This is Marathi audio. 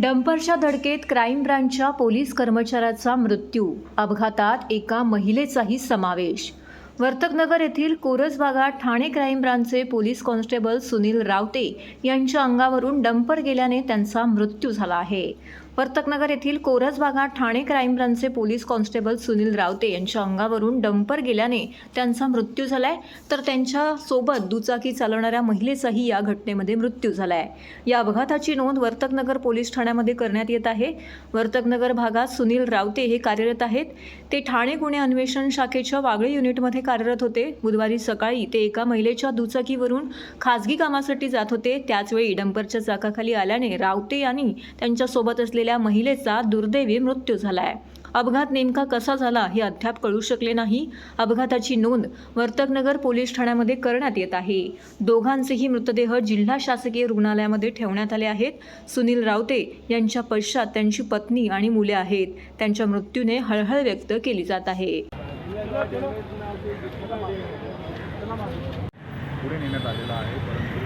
डंपरच्या धडकेत क्राईम ब्रँचच्या पोलीस कर्मचाऱ्याचा मृत्यू. अपघातात एका महिलेचाही समावेश. वर्तकनगर येथील कोरस भागात ठाणे क्राईम ब्रांचचे पोलीस कॉन्स्टेबल सुनील रावते यांच्या अंगावरून डंपर गेल्याने त्यांचा मृत्यू झाला आहे. वर्तकनगर येथील कोरस भागात ठाणे क्राईम ब्रांचचे पोलीस कॉन्स्टेबल सुनील रावते यांच्या अंगावरून डंपर गेल्याने त्यांचा मृत्यू झालाय. तर त्यांच्यासोबत दुचाकी चालवणाऱ्या महिलेचाही या घटनेमध्ये मृत्यू झाला आहे या अपघाताची नोंद वर्तकनगर पोलीस ठाण्यामध्ये करण्यात येत आहे. वर्तकनगर भागात सुनील रावते हे कार्यरत आहेत. ते ठाणे गुन्हे अन्वेषण शाखेच्या वागळे युनिटमध्ये कार्यरत होते. बुधवारी सकाळी ते एका महिलेच्या दुचाकीवरून खासगी कामासाठी जात होते. त्याचवेळी डंपरच्या चाकाखाली आल्याने रावते यांनी त्यांच्यासोबत असलेल्या महिलेचा दुर्दैवी मृत्यू झालाय. अपघात नेमका कसा झाला हे अद्याप कळू शकले नाही. अपघाताची नोंद वर्तकनगर पोलीस ठाण्यामध्ये करण्यात येत आहे. दोघांचेही मृतदेह जिल्हा शासकीय रुग्णालयामध्ये ठेवण्यात आले आहेत. सुनील रावते यांच्या पश्चात त्यांची पत्नी आणि मुले आहेत. त्यांच्या मृत्यूने हळहळ व्यक्त केली जात आहे. पुढे नेण्यात आलेला आहे परंतु